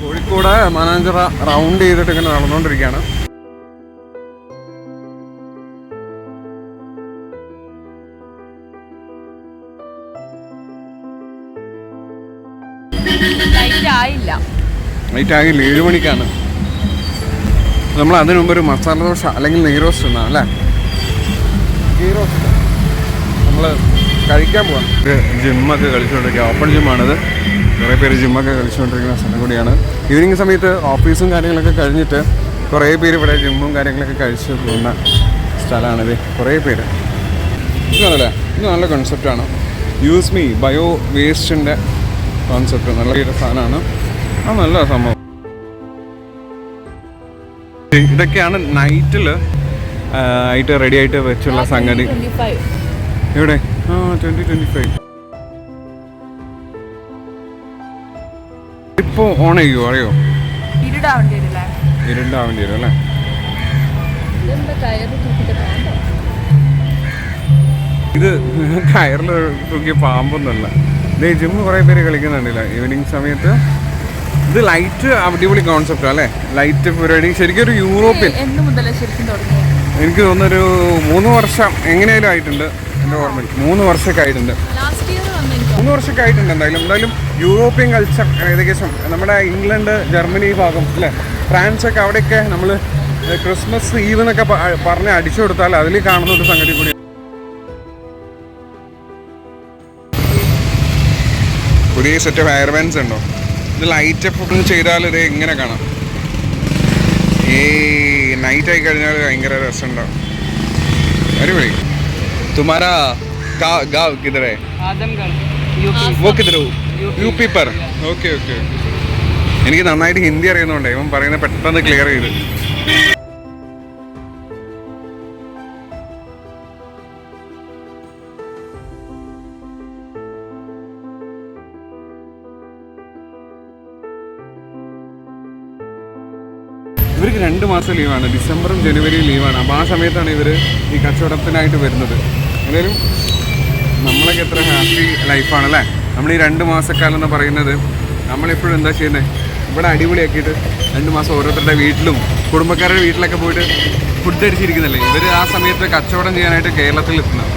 Kozhikode Mananchira round ചെയ്തിട്ട് ഇങ്ങനെ നടന്നുകൊണ്ടിരിക്കുകയാണ് ലൈറ്റ് ആയില്ല. നൈറ്റ് ആകില്ല ഏഴ് മണിക്കാണ്. നമ്മൾ അതിനു മുമ്പ് ഒരു മസാല ദോശ അല്ലെങ്കിൽ നെയ് റോസ്റ്റ് എന്നാണ് അല്ലേ? നെയ് റോസ്റ്റ് നമ്മൾ കഴിക്കാൻ പോവാം. ജിമ്മൊക്കെ കളിച്ചുകൊണ്ടിരിക്കുക ഓപ്പൺ ജിമ്മാണിത് കുറേ പേര് ജിമ്മൊക്കെ കളിച്ചുകൊണ്ടിരിക്കുന്ന സ്ഥലം കൂടിയാണ്. ഈവനിങ് സമയത്ത് ഓഫീസും കാര്യങ്ങളൊക്കെ കഴിഞ്ഞിട്ട് കുറേ പേര് ഇവിടെ ജിമ്മും കാര്യങ്ങളൊക്കെ കഴിച്ച് പോകുന്ന സ്ഥലമാണിത്. കുറേ പേര്. ഇതാണല്ലേ? ഇത് നല്ല കോൺസെപ്റ്റാണ് യൂസ് മീ ബയോ വേസ്റ്റിന്റെ കോൺസെപ്റ്റ് നല്ല ഒരു സാധനമാണ്. ആ നല്ല സംഭവം. ഇതൊക്കെയാണ് നൈറ്റിൽ ആയിട്ട് റെഡി ആയിട്ട് വെച്ചുള്ള സംഗതി. എവിടെ? ആ ട്വന്റി ട്വന്റി ഫൈവ് ഇപ്പോൾ ഓൺ ചെയ്യുമോ അറിയോ? ഇരുടാവേണ്ടി വരില്ലേ ഇരുണ്ടാവേണ്ടി വരും അല്ലേ? ഇത് കയറിൽ തൂക്കിയ പാമ്പൊന്നുമല്ല. ഇത് ജിമ്മ് കുറേ പേര് കളിക്കുന്നുണ്ടല്ല. ഈവനിങ് സമയത്ത്. ഇത് ലൈറ്റ് അടിപൊളി കോൺസെപ്റ്റ് അല്ലേ? ലൈറ്റ് പരിപാടി. ശരിക്കും ഒരു യൂറോപ്യൻ എനിക്ക് തോന്നുന്നൊരു മൂന്ന് വർഷം എങ്ങനെയായാലും ആയിട്ടുണ്ട്. എന്റെ ഓർമ്മയിൽ മൂന്ന് വർഷമൊക്കെ ആയിട്ടുണ്ട് മൂന്ന് വർഷമൊക്കെ ആയിട്ടുണ്ട് എന്തായാലും. എന്തായാലും യൂറോപ്യൻ കൾച്ചർ ഏകദേശം നമ്മുടെ ഇംഗ്ലണ്ട് ജർമ്മനി ഭാഗം അല്ലേ? ഫ്രാൻസൊക്കെ അവിടെയൊക്കെ നമ്മൾ ക്രിസ്മസ് ഈവ് എന്നൊക്കെ പറഞ്ഞ് അടിച്ചു കൊടുത്താൽ അതിൽ കാണുന്ന ഒരു സംഗതി കൂടി. പുതിയ സെറ്റ് ഓഫ് ബാൻസ് ഉണ്ടോ? ഇത് ലൈറ്റ് ഫുഡ് ചെയ്താൽ ഇത് എങ്ങനെ കാണാം? ഈ നൈറ്റ് ആയി കഴിഞ്ഞാൽ ഭയങ്കര രസമുണ്ടാവും അടിപൊളി. തുമാരാ ഗാവ് കിതറേ आजमगढ़ वो किधर हो യു പർ ഓക്കെ ഓക്കെ എനിക്ക് നന്നായിട്ട് ഹിന്ദി അറിയുന്നുണ്ട് ഇവൻ പറയുന്നത് പെട്ടെന്ന് ക്ലിയർ ചെയ്ത് ഇവർക്ക് രണ്ട് മാസം ലീവാണ് ഡിസംബറും ജനുവരിയും ലീവാണ് അപ്പോൾ ആ സമയത്താണ് ഇവർ ഈ കച്ചവടത്തിനായിട്ട് വരുന്നത് എന്തായാലും നമ്മളൊക്കെ എത്ര ഹാപ്പി ലൈഫാണല്ലേ നമ്മൾ ഈ രണ്ട് മാസക്കാലം എന്ന് പറയുന്നത് നമ്മളിപ്പോഴും എന്താ ചെയ്യുന്നത് ഇവിടെ അടിപൊളിയാക്കിയിട്ട് രണ്ട് മാസം ഓരോരുത്തരുടെ വീട്ടിലും കുടുംബക്കാരുടെ വീട്ടിലൊക്കെ പോയിട്ട് ഫുഡ് അടിച്ചിരിക്കുന്നില്ലേ ഇവർ ആ സമയത്ത് കച്ചവടം ചെയ്യാനായിട്ട് കേരളത്തിൽ എത്തുന്നത്.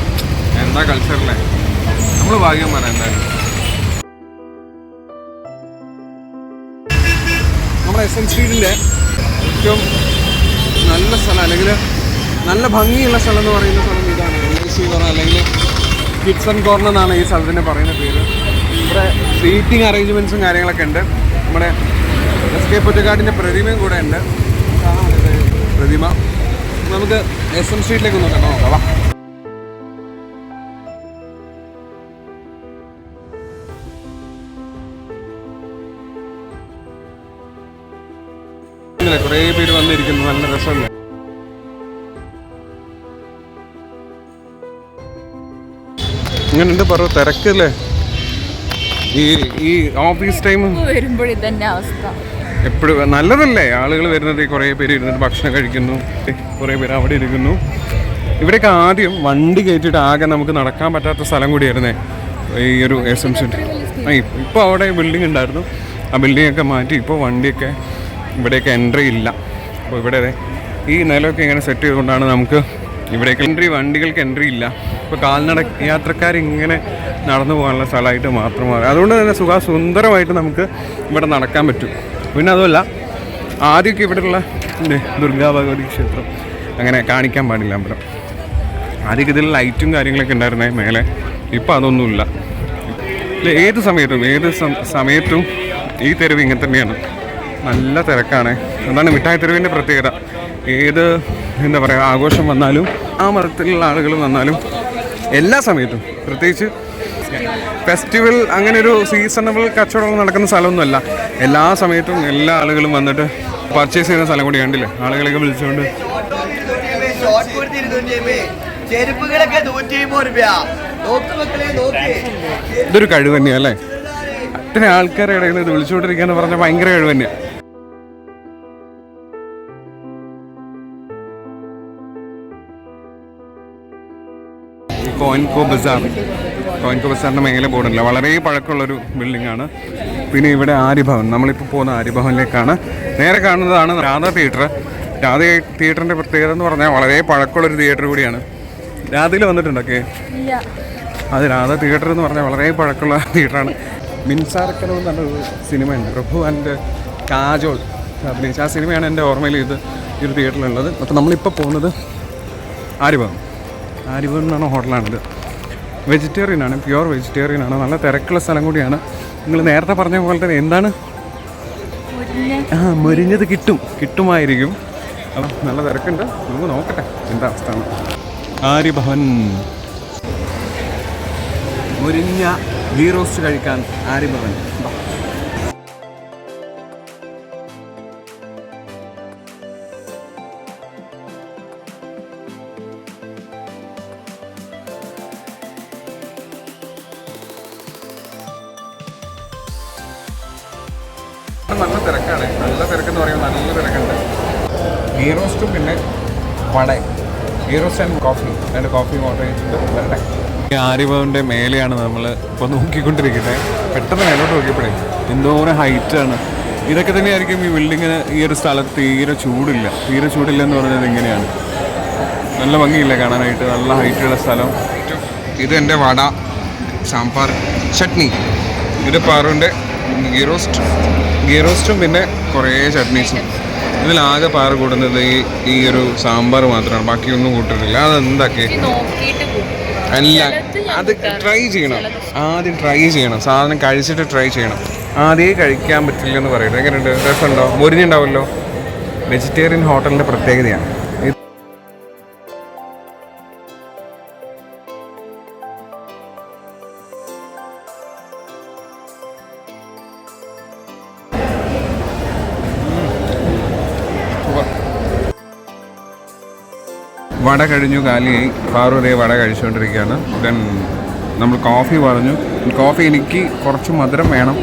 എന്താ കൾച്ചറല്ലേ നമ്മൾ ഭാഗ്യം പറയാം എന്തായാലും. നമ്മുടെ എസ് എൻ സ്ട്രീറ്റിന്റെ ഏറ്റവും നല്ല സ്ഥലം അല്ലെങ്കിൽ നല്ല ഭംഗിയുള്ള സ്ഥലം എന്ന് പറയുന്ന സ്ഥലം കോർണർ അല്ലെങ്കിൽ കിഡ്സൺ കോർണർ എന്നാണ് ഈ സ്ഥലത്തിന്റെ പറയുന്ന പേര്. ഇവിടെ സീറ്റിംഗ് അറേഞ്ച്മെന്റ്സും കാര്യങ്ങളൊക്കെ ഉണ്ട്. നമ്മുടെ എസ് കെ പൊറ്റക്കാടിന്റെ പ്രതിമയും കൂടെ ഉണ്ട്. പ്രതിമ. നമുക്ക് എസ് എം സ്ട്രീറ്റിലേക്ക് ഒന്ന് കണ്ടു നോക്കാം. കുറേ പേര് വന്നിരിക്കുന്നു. നല്ല രസമല്ലേ? ഇങ്ങനെയുണ്ട് പറ തിരക്കല്ലേ? ഈ ഈ ഓഫീസ് ടൈം വരുമ്പോൾ ഇതന്നെ അവസ്ഥ. എപ്പോഴും നല്ലതല്ലേ? ആളുകൾ വരുന്നത് കുറേ പേര് ഇരുന്നിട്ട് ഭക്ഷണം കഴിക്കുന്നു. കുറേ പേര് അവിടെ ഇരിക്കുന്നു. ഇവിടെയൊക്കെ ആദ്യം വണ്ടി കയറ്റിയിട്ട് ആകെ നമുക്ക് നടക്കാൻ പറ്റാത്ത സ്ഥലം കൂടിയായിരുന്നേ. ഈ ഒരു എസ് എം സി ആ ഇപ്പോൾ അവിടെ ബിൽഡിംഗ് ഉണ്ടായിരുന്നു. ആ ബിൽഡിംഗ് ഒക്കെ മാറ്റി ഇപ്പോൾ വണ്ടിയൊക്കെ ഇവിടെയൊക്കെ എൻട്രി ഇല്ല. അപ്പോൾ ഇവിടെ ഈ നിലമൊക്കെ ഇങ്ങനെ സെറ്റ് ചെയ്തുകൊണ്ടാണ് നമുക്ക് ഇവിടേക്ക് എൻട്രി വണ്ടികൾക്ക് എൻട്രി ഇല്ല. ഇപ്പോൾ കാൽനട യാത്രക്കാർ ഇങ്ങനെ നടന്നു പോകാനുള്ള സ്ഥലമായിട്ട് മാത്രം മാറി. അതുകൊണ്ട് തന്നെ സുഖ സുന്ദരമായിട്ട് നമുക്ക് ഇവിടെ നടക്കാൻ പറ്റും. പിന്നെ അതുമല്ല ആദ്യമൊക്കെ ഇവിടെയുള്ള ദുർഗാ ഭഗവതി ക്ഷേത്രം അങ്ങനെ കാണിക്കാൻ പാടില്ല അമ്പലം. ആദ്യമൊക്കെ ഇതിൽ ലൈറ്റും കാര്യങ്ങളൊക്കെ ഉണ്ടായിരുന്നേ മേലെ. ഇപ്പം അതൊന്നുമില്ല. ഏത് സമയത്തും ഏത് സമയത്തും ഈ തെരുവ് ഇങ്ങനെ തന്നെയാണ്. നല്ല തിരക്കാണ്. അതാണ് മിഠായി തെരുവിന്റെ പ്രത്യേകത? ഏത് എന്താ പറയുക ആഘോഷം വന്നാലും ആ മതത്തിലുള്ള ആളുകൾ വന്നാലും എല്ലാ സമയത്തും. പ്രത്യേകിച്ച് ഫെസ്റ്റിവൽ അങ്ങനെ ഒരു സീസണബിൾ കച്ചവടം നടക്കുന്ന സ്ഥലമൊന്നുമല്ല. എല്ലാ സമയത്തും എല്ലാ ആളുകളും വന്നിട്ട് പർച്ചേസ് ചെയ്യുന്ന സ്ഥലം കൂടി കണ്ടില്ലേ? ആളുകളൊക്കെ വിളിച്ചുകൊണ്ട് രൂപ ഇതൊരു കഴിവ് തന്നെയാണ് അല്ലേ? അത്ര ആൾക്കാരെ ഇടയിൽ ഇത് വിളിച്ചുകൊണ്ടിരിക്കുക എന്ന് പറഞ്ഞാൽ ഭയങ്കര കഴിവ് തന്നെയാണ് കോയിൻകോ ബസാർ കോയിൻകോ ബസാറിന്റെ മേലെ ബോർഡുണ്ടല്ലോ വളരെ പഴക്കമുള്ളൊരു ബിൽഡിംഗ് ആണ് പിന്നെ ഇവിടെ ആര്യഭവൻ. നമ്മളിപ്പോൾ പോകുന്ന ആര്യഭവനിലേക്കാണ്. നേരെ കാണുന്നതാണ് രാധ തിയേറ്റർ. രാധ തിയേറ്ററിന്റെ പ്രത്യേകത എന്ന് പറഞ്ഞാൽ വളരെ പഴക്കമുള്ളൊരു തിയേറ്റർ കൂടിയാണ്. രാധയിൽ വന്നിട്ടുണ്ടൊക്കെ അത് രാധ തിയേറ്റർ എന്ന് പറഞ്ഞാൽ വളരെ പഴക്കമുള്ള തിയേറ്ററാണ്. എന്ന് പറഞ്ഞൊരു സിനിമയുണ്ട്. പ്രഭു ആൻഡ് കാജോൾ അഭിനയിച്ച ആ സിനിമയാണ് എന്റെ ഓർമ്മയിൽ ഇത് ഈ ഒരു തിയേറ്ററിലുള്ളത്. അപ്പോൾ നമ്മളിപ്പോൾ പോകുന്നത് ആര്യഭവൻ. ആര്യഭവൻ എന്നാണ് ഹോട്ടലാണിത്. വെജിറ്റേറിയൻ ആണ് പ്യുവർ വെജിറ്റേറിയൻ ആണ്. നല്ല തിരക്കുള്ള സ്ഥലം കൂടിയാണ്. നിങ്ങൾ നേരത്തെ പറഞ്ഞ പോലെ തന്നെ എന്താണ്? ആ മുരിഞ്ഞത് കിട്ടും. കിട്ടുമായിരിക്കും. അപ്പം നല്ല തിരക്കുണ്ട്. നമുക്ക് നോക്കട്ടെ എന്താ അവസ്ഥ ആര്യഭവൻ. മുരിഞ്ഞ ഗീ റോസ്റ്റ് കഴിക്കാൻ ആര്യഭവൻ. നല്ല തിരക്കാണ്. നല്ല തിരക്കെന്ന് പറയുമ്പോൾ നല്ല തിരക്കുണ്ട്. ഗീ റോസ്റ്റും പിന്നെ vada. Ghee roast and coffee രണ്ട് കോഫി ഓർഡർ ചെയ്തിട്ട് വരട്ടെ. ആര്യഭവന്റെ മേലെയാണ് നമ്മൾ ഇപ്പോൾ നോക്കിക്കൊണ്ടിരിക്കുന്നത് പെട്ടെന്ന് മേലോട്ട് നോക്കിയപ്പോഴേ എന്തോരം ഹൈറ്റാണ് ഇതൊക്കെ തന്നെയായിരിക്കും ഈ ബിൽഡിങ്ങിന് ഈ ഒരു സ്ഥലത്ത് തീരെ ചൂടില്ല. തീരെ ചൂടില്ല എന്ന് പറഞ്ഞത് ഇങ്ങനെയാണ്. നല്ല ഭംഗിയില്ല കാണാനായിട്ട്. നല്ല ഹൈറ്റുള്ള സ്ഥലം. ഇത് എന്റെ വട. സാമ്പാർ. ചട്നി. ഇത് പാറുവിന്റെ ഗീ റോസ്റ്റ് ഗീ റോസ്റ്റും പിന്നെ കുറേ ചട്നീസും. ഇതിലാകെ പാറ കൂടുന്നത് ഈ ഈ ഒരു സാമ്പാർ മാത്രമാണ്. ബാക്കിയൊന്നും കൂട്ടുന്നില്ല. അതെന്തൊക്കെ? അല്ല അത് ട്രൈ ചെയ്യണം. ആദ്യം ട്രൈ ചെയ്യണം. സാധനം കഴിച്ചിട്ട് ട്രൈ ചെയ്യണം. ആദ്യമേ കഴിക്കാൻ പറ്റില്ല എന്ന് പറയുന്നത്. എങ്ങനെയുണ്ട്? രസമുണ്ടോ? മുരിഞ്ഞുണ്ടാവുമല്ലോ വെജിറ്റേറിയൻ ഹോട്ടലിന്റെ പ്രത്യേകതയാണ്. വട കഴിഞ്ഞു കാലി പാറുതേ വട കഴിച്ചുകൊണ്ടിരിക്കുകയാണ്. ദെൻ നമ്മൾ കോഫി പറഞ്ഞു. കോഫി എനിക്ക് കുറച്ച് മധുരം വേണം.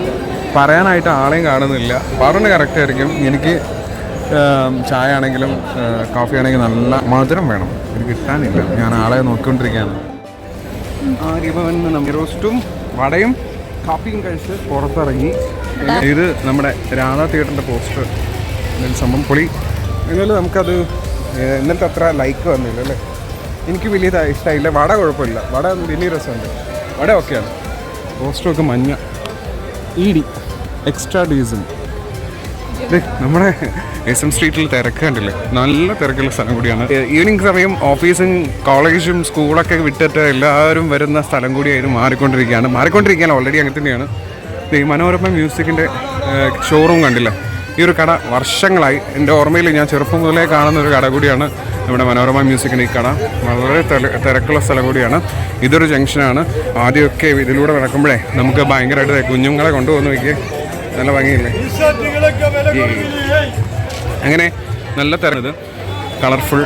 പറയാനായിട്ട് ആളെയും കാണുന്നില്ല. പാറുവിന് കറക്റ്റ് ആയിരിക്കും. എനിക്ക് ചായ ആണെങ്കിലും കോഫി ആണെങ്കിലും നല്ല മധുരം വേണം. എനിക്ക് കിട്ടാനില്ല. ഞാൻ ആളെ നോക്കിക്കൊണ്ടിരിക്കുകയാണ്. ആര്യഭവൻ നമ്മൾ റോസ്റ്റും വടയും കാപ്പിയും കഴിച്ച് പുറത്തിറങ്ങി. ഇത് നമ്മുടെ രാധാ തിയേറ്ററിന്റെ പോസ്റ്റർ സംഭവം പൊളി. എന്നാലും നമുക്കത് ഇന്നലത്തെ അത്ര ലൈക്ക് വന്നില്ല അല്ലേ എനിക്ക് വലിയ ഇഷ്ടമായില്ല വട കുഴപ്പമില്ല. വട വലിയ രസമുണ്ട്. വട ഓക്കെയാണ്. പോസ്റ്ററൊക്കെ മഞ്ഞ. ഈടി. എക്സ്ട്രാ ഡീസൽ നമ്മുടെ എസ് എം സ്ട്രീറ്റിൽ തിരക്ക് കണ്ടില്ലേ? നല്ല തിരക്കുള്ള സ്ഥലം കൂടിയാണ്. ഈവനിങ് സമയം ഓഫീസും കോളേജും സ്കൂളൊക്കെ വിട്ടിട്ട് എല്ലാവരും വരുന്ന സ്ഥലം കൂടിയായിരുന്നു മാറിക്കൊണ്ടിരിക്കുകയാണ്. മാറിക്കൊണ്ടിരിക്കുകയാണ് ഓൾറെഡി അങ്ങനെ തന്നെയാണ്. ഈ മനോരമ മ്യൂസിക്കിന്റെ ഷോറൂം കണ്ടില്ല? ഈ ഒരു കട വർഷങ്ങളായി. എന്റെ ഓർമ്മയിൽ ഞാൻ ചെറുപ്പം മുതലേ കാണുന്ന ഒരു കട കൂടിയാണ് നമ്മുടെ മനോരമ മ്യൂസിക്കിന്റെ ഈ കട. വളരെ തിരക്കുള്ള സ്ഥലം കൂടിയാണ്. ഇതൊരു ജംഗ്ഷനാണ്. ആദ്യമൊക്കെ ഇതിലൂടെ നടക്കുമ്പോഴേ നമുക്ക് ഭയങ്കരമായിട്ട് കുഞ്ഞുങ്ങളെ കൊണ്ടുപോകുന്ന നോക്കിയേ നല്ല ഭംഗിയില്ലേ? അങ്ങനെ നല്ല തിരഞ്ഞത് കളർഫുൾ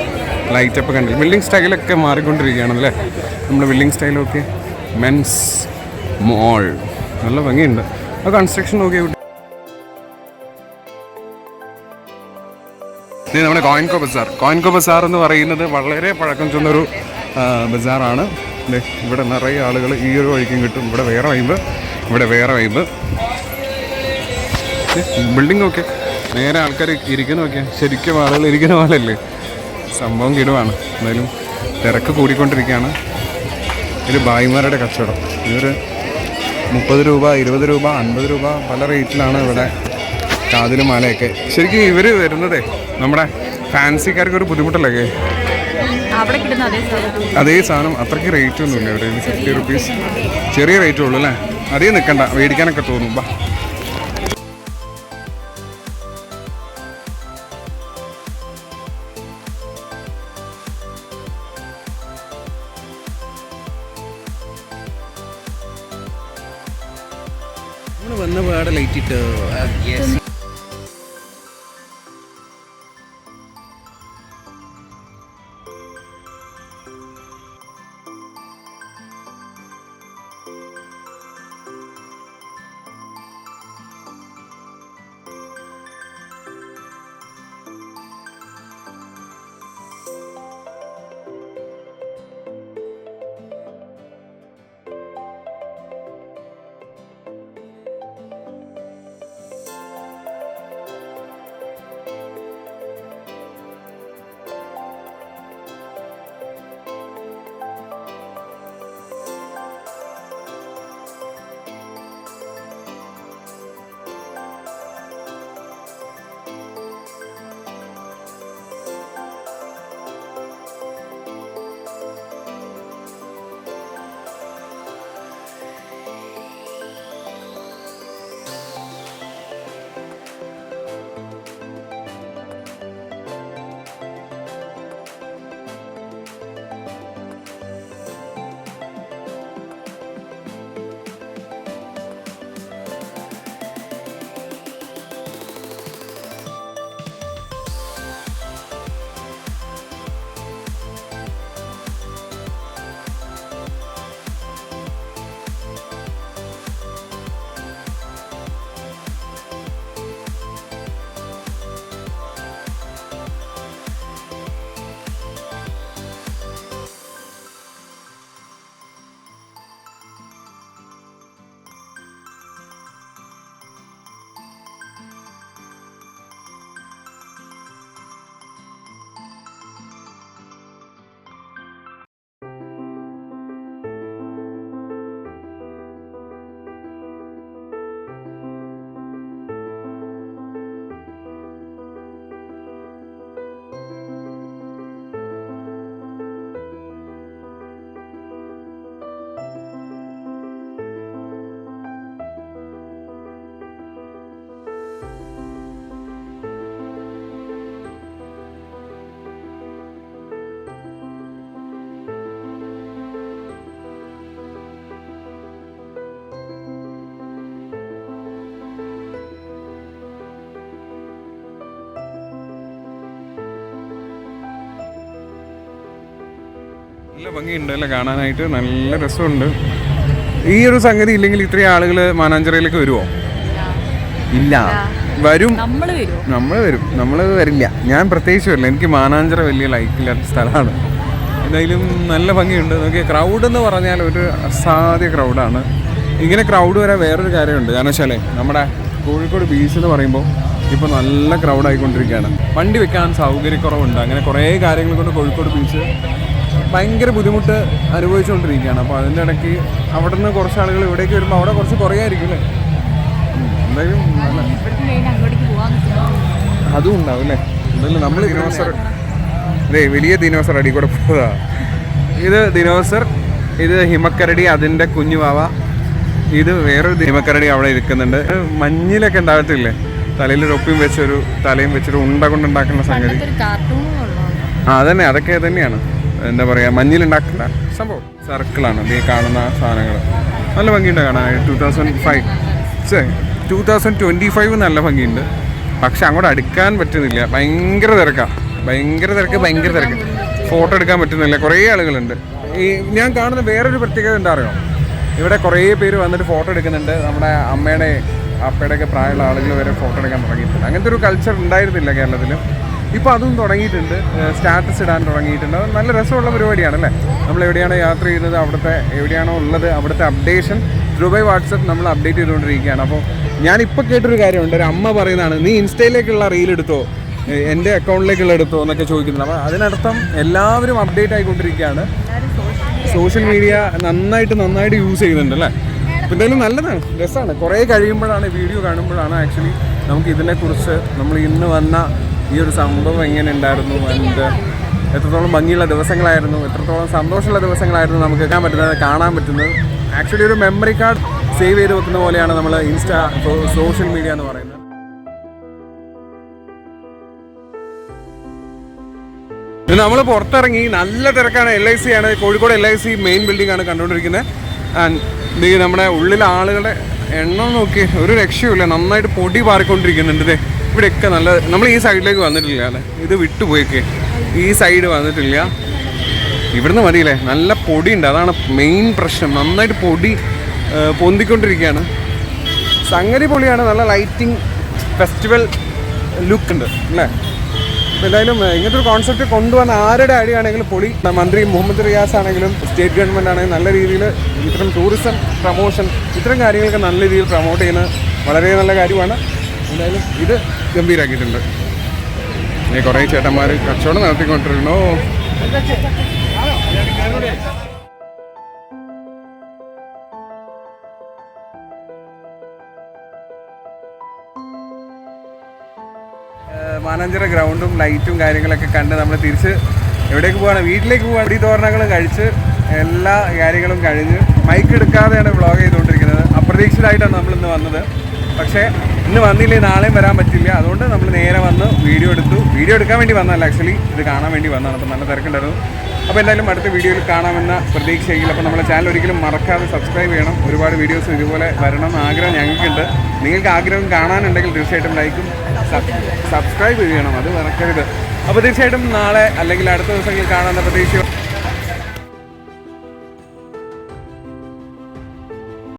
ലൈറ്റ് അപ്പ് കണ്ടില്ല? ബിൽഡിംഗ് സ്റ്റൈലൊക്കെ മാറിക്കൊണ്ടിരിക്കുകയാണ് അല്ലേ? നമ്മുടെ ബിൽഡിംഗ് സ്റ്റൈലൊക്കെ മെൻസ് മോൾ നല്ല ഭംഗിയുണ്ട്. ആ കൺസ്ട്രക്ഷൻ നോക്കി ഇത് നമ്മുടെ കോയിൻകോ ബസാർ. കോയിൻകോ ബസാർ എന്ന് പറയുന്നത് വളരെ പഴക്കം ചെന്നൊരു ബസാറാണ്. ഇവിടെ നിറയെ ആളുകൾ ഈ ഒരു വഴിക്കും കിട്ടും. ഇവിടെ വേറെ വൈബ് ഇവിടെ വേറെ വൈബ് ബിൽഡിംഗ് ഒക്കെ നേരെ ആൾക്കാർ ഇരിക്കുന്ന ഒക്കെ ശരിക്കും ആളുകൾ ഇരിക്കുന്ന പോലെയല്ലേ? സംഭവം കിടുവാണ്. എന്തായാലും തിരക്ക് കൂടിക്കൊണ്ടിരിക്കുകയാണ്. ഒരു ഭായിമാരുടെ കച്ചവടം. ഇവർ മുപ്പത് രൂപ ഇരുപത് രൂപ അൻപത് രൂപ പല റേറ്റിലാണ് ഇവിടെ കാതിലും മാലയൊക്കെ. ശരിക്കും ഇവർ വരുന്നതേ നമ്മുടെ ഫാൻസിക്കാർക്ക് ഒരു ബുദ്ധിമുട്ടല്ലേ അതേ സാധനം. അത്രയ്ക്ക് റേറ്റ് ഒന്നുമില്ല ഇവിടെ. ഫിഫ്റ്റി റുപ്പീസ് ചെറിയ റേറ്റ് ഉള്ളൂ അല്ലേ? അതേ നിൽക്കണ്ട മേടിക്കാനൊക്കെ തോന്നും. ബാ വന്ന പാടെ ലൈറ്റ് ഇട്ടോ നല്ല ഭംഗിയുണ്ട് അല്ലേ? കാണാനായിട്ട് നല്ല രസമുണ്ട്. ഈ ഒരു സംഗതി ഇല്ലെങ്കിൽ ഇത്രയും ആളുകൾ മാനാഞ്ചിറയിലേക്ക് വരുമോ ഇല്ല. വരും. നമ്മൾ വരും. നമ്മൾ വരില്ല. ഞാൻ പ്രത്യേകിച്ച് വരില്ല. എനിക്ക് മാനാഞ്ചിറ വലിയ ലൈക്കില്ലാത്ത സ്ഥലമാണ്. എന്തായാലും നല്ല ഭംഗിയുണ്ട്. നോക്കിയ ക്രൗഡ് എന്ന് പറഞ്ഞാൽ ഒരു അസാധ്യ ക്രൗഡാണ് ഇങ്ങനെ ക്രൗഡ് വരാൻ വേറൊരു കാര്യമുണ്ട്. കാരണം വെച്ചാലേ നമ്മുടെ കോഴിക്കോട് ബീച്ച് എന്ന് പറയുമ്പോൾ ഇപ്പോൾ നല്ല ക്രൗഡായിക്കൊണ്ടിരിക്കുകയാണ് വണ്ടി വെക്കാൻ സൗകര്യക്കുറവുണ്ട്. അങ്ങനെ കുറേ കാര്യങ്ങൾ കൊണ്ട് കോഴിക്കോട് ബീച്ച് ഭയങ്കര ബുദ്ധിമുട്ട് അനുഭവിച്ചുകൊണ്ടിരിക്കുകയാണ്. അപ്പോൾ അതിന്റെ ഇടയ്ക്ക് അവിടെ നിന്ന് കുറച്ച് ആളുകൾ ഇവിടേക്ക് വരുമ്പോൾ അവിടെ കുറച്ച് കുറയായിരിക്കും അല്ലേ? എന്തായാലും അതും ഉണ്ടാവും അല്ലേ? എന്തായാലും നമ്മൾ ദിനോസർ. അതെ വലിയ ദിനോസർ അടി കൂടെ പോയതാ. ഇത് ദിനോസർ ഇത് ഹിമക്കരടി അതിന്റെ കുഞ്ഞുവാവ ഇത് വേറൊരു ഹിമക്കരടി അവിടെ ഇരിക്കുന്നുണ്ട്. ഇത് മഞ്ഞിലൊക്കെ ഉണ്ടാകത്തില്ലേ? തലയിൽ ഒരു ഒപ്പിയും വെച്ചൊരു തലയും വെച്ചൊരു ഉണ്ട കൊണ്ടുണ്ടാക്കുന്ന സംഗതി. ഒരു കാർട്ടൂണും ഉള്ളതാണ് ആ അതന്നെ അതൊക്കെ തന്നെയാണ്. എന്താ പറയുക മഞ്ഞിലുണ്ടാക്കുന്ന സംഭവം. സർക്കിളാണ് ഈ കാണുന്ന സാധനങ്ങൾ. നല്ല ഭംഗിയുണ്ട് കാണാൻ. ടു തൗസൻഡ് ഫൈവ് ചേ ടു തൗസൻഡ് ട്വന്റി ഫൈവ് നല്ല ഭംഗിയുണ്ട്. പക്ഷെ അങ്ങോട്ട് അടുക്കാൻ പറ്റുന്നില്ല. ഭയങ്കര തിരക്കാണ് ഭയങ്കര തിരക്ക് ഭയങ്കര തിരക്ക്. ഫോട്ടോ എടുക്കാൻ പറ്റുന്നില്ല. കുറേ ആളുകളുണ്ട്. ഈ ഞാൻ കാണുന്ന വേറൊരു പ്രത്യേകത എന്താ അറിയോ ഇവിടെ കുറേ പേര് വന്നിട്ട് ഫോട്ടോ എടുക്കുന്നുണ്ട്. നമ്മുടെ അമ്മയുടെ അപ്പയുടെയൊക്കെ പ്രായമുള്ള ആളുകൾ വരെ ഫോട്ടോ എടുക്കാൻ തുടങ്ങിയിട്ടുണ്ട്. അങ്ങനത്തെ ഒരു കൾച്ചർ ഉണ്ടായിരുന്നില്ല കേരളത്തിൽ ഇപ്പോൾ അതും തുടങ്ങിയിട്ടുണ്ട്. സ്റ്റാറ്റസ് ഇടാൻ തുടങ്ങിയിട്ടുണ്ട്. നല്ല രസമുള്ള പരിപാടിയാണ് അല്ലേ നമ്മൾ എവിടെയാണോ യാത്ര ചെയ്യുന്നത് അവിടുത്തെ എവിടെയാണോ ഉള്ളത് അവിടുത്തെ അപ്ഡേഷൻ ത്രൂ വാട്സപ്പ് നമ്മൾ അപ്ഡേറ്റ് ചെയ്തുകൊണ്ടിരിക്കുകയാണ്. അപ്പോൾ ഞാനിപ്പോൾ കേട്ടൊരു കാര്യമുണ്ട്. ഒരു അമ്മ പറയുന്നതാണ് നീ ഇൻസ്റ്റയിലേക്കുള്ള റീൽ എടുത്തോ? എന്റെ അക്കൗണ്ടിലേക്കുള്ള എടുത്തോ? എന്നൊക്കെ ചോദിക്കുന്നുണ്ട്. അപ്പോൾ അതിനർത്ഥം എല്ലാവരും അപ്ഡേറ്റ് ആയിക്കൊണ്ടിരിക്കുകയാണ്. സോഷ്യൽ മീഡിയ നന്നായിട്ട് നന്നായിട്ട് യൂസ് ചെയ്യുന്നുണ്ട് അല്ലേ എന്തായാലും നല്ലതാണ്. രസമാണ്. കുറേ കഴിയുമ്പോഴാണ് വീഡിയോ കാണുമ്പോഴാണ് ആക്ച്വലി നമുക്ക് ഇതിനെക്കുറിച്ച് നമ്മൾ ഇന്ന് വന്ന ഈ ഒരു സംഭവം എങ്ങനെ ഉണ്ടായിരുന്നു? ആൻഡ് എത്രത്തോളം ഭംഗിയുള്ള ദിവസങ്ങളായിരുന്നു? എത്രത്തോളം സന്തോഷമുള്ള ദിവസങ്ങളായിരുന്നു നമുക്ക് കേൾക്കാൻ പറ്റുന്നത് കാണാൻ പറ്റുന്നത്? ആക്ച്വലി ഒരു മെമ്മറി കാർഡ് സേവ് ചെയ്ത് വെക്കുന്ന പോലെയാണ് നമ്മൾ ഇൻസ്റ്റാ സോഷ്യൽ മീഡിയ എന്ന് പറയുന്നത്. നമ്മൾ പുറത്തിറങ്ങി നല്ല തിരക്കാണ് എൽ ഐ സി ആണ്. Kozhikode L I C main building ആണ് കണ്ടുകൊണ്ടിരിക്കുന്നത്. ആൻഡ് നമ്മുടെ ഉള്ളിലെ ആളുകളുടെ എണ്ണം നോക്കി ഒരു രക്ഷയുമില്ല. നന്നായിട്ട് പൊടി പാറിക്കൊണ്ടിരിക്കുന്നുണ്ട് ദേ. ഇവിടെയൊക്കെ നല്ല നമ്മൾ ഈ സൈഡിലേക്ക് വന്നിട്ടില്ല അല്ലേ? ഇത് വിട്ടുപോയൊക്കെ. ഈ സൈഡ് വന്നിട്ടില്ല. ഇവിടുന്ന് മതിയില്ലേ? നല്ല പൊടി ഉണ്ട് അതാണ് മെയിൻ പ്രശ്നം. നന്നായിട്ട് പൊടി പൊന്തിക്കൊണ്ടിരിക്കുകയാണ്. സംഗതി പൊളിയാണ്. നല്ല ലൈറ്റിംഗ് ഫെസ്റ്റിവൽ ലുക്ക് ഉണ്ട്. അല്ലേ? എന്തായാലും ഇങ്ങനത്തെ ഒരു കോൺസെപ്റ്റ് കൊണ്ടുവന്ന ആരുടെ അടിയാണെങ്കിലും പൊളി. മന്ത്രി മുഹമ്മദ് റിയാസ് ആണെങ്കിലും സ്റ്റേറ്റ് ഗവൺമെന്റ് ആണെങ്കിലും നല്ല രീതിയിൽ ഇത്തരം ടൂറിസം പ്രൊമോഷൻ ഇത്തരം കാര്യങ്ങളൊക്കെ നല്ല രീതിയിൽ പ്രൊമോട്ട് ചെയ്യുന്നത് വളരെ നല്ല കാര്യമാണ്. എന്തായാലും ഇത് ഗംഭീരാക്കിയിട്ടുണ്ട്. ഇനി കുറേ ചേട്ടന്മാർ കച്ചവടം നടത്തിക്കൊണ്ടിരുന്നു മാനാഞ്ചിറ ഗ്രൗണ്ടും ലൈറ്റും കാര്യങ്ങളൊക്കെ കണ്ട് നമ്മൾ തിരിച്ച് എവിടേക്ക് പോവാണ്? വീട്ടിലേക്ക് പോവാണ്. ഈ തോരണങ്ങളും കഴിച്ച് എല്ലാ കാര്യങ്ങളും കഴിഞ്ഞ് മൈക്ക് എടുക്കാതെയാണ് വ്ളോഗ് ചെയ്തുകൊണ്ടിരിക്കുന്നത്. അപ്രതീക്ഷിതമായിട്ടാണ് നമ്മൾ ഇന്ന് വന്നത്. പക്ഷേ ഇന്ന് വന്നില്ലേ നാളെയും വരാൻ പറ്റില്ല. അതുകൊണ്ട് നമ്മൾ നേരെ വന്ന് വീഡിയോ എടുത്തു. വീഡിയോ എടുക്കാൻ വേണ്ടി വന്നതല്ല ആക്ച്വലി ഇത് കാണാൻ വേണ്ടി വന്നതാണ്. അപ്പോൾ നല്ല തിരക്കുണ്ടായിരുന്നു. അപ്പോൾ എന്തായാലും അടുത്ത വീഡിയോയിൽ കാണാമെന്ന പ്രതീക്ഷയിൽ അപ്പോൾ നമ്മുടെ ചാനൽ ഒരിക്കലും മറക്കാതെ സബ്സ്ക്രൈബ് ചെയ്യണം. ഒരുപാട് വീഡിയോസ് ഇതുപോലെ വരണം ആഗ്രഹം ഞങ്ങൾക്കുണ്ട്. നിങ്ങൾക്ക് ആഗ്രഹം കാണാനുണ്ടെങ്കിൽ തീർച്ചയായിട്ടും ലൈക്കും സബ്സ്ക്രൈബ് ചെയ്യണം. അത് മറക്കരുത്. അപ്പോൾ തീർച്ചയായിട്ടും നാളെ അല്ലെങ്കിൽ അടുത്ത ദിവസങ്ങളിൽ കാണാമെന്ന പ്രതീക്ഷ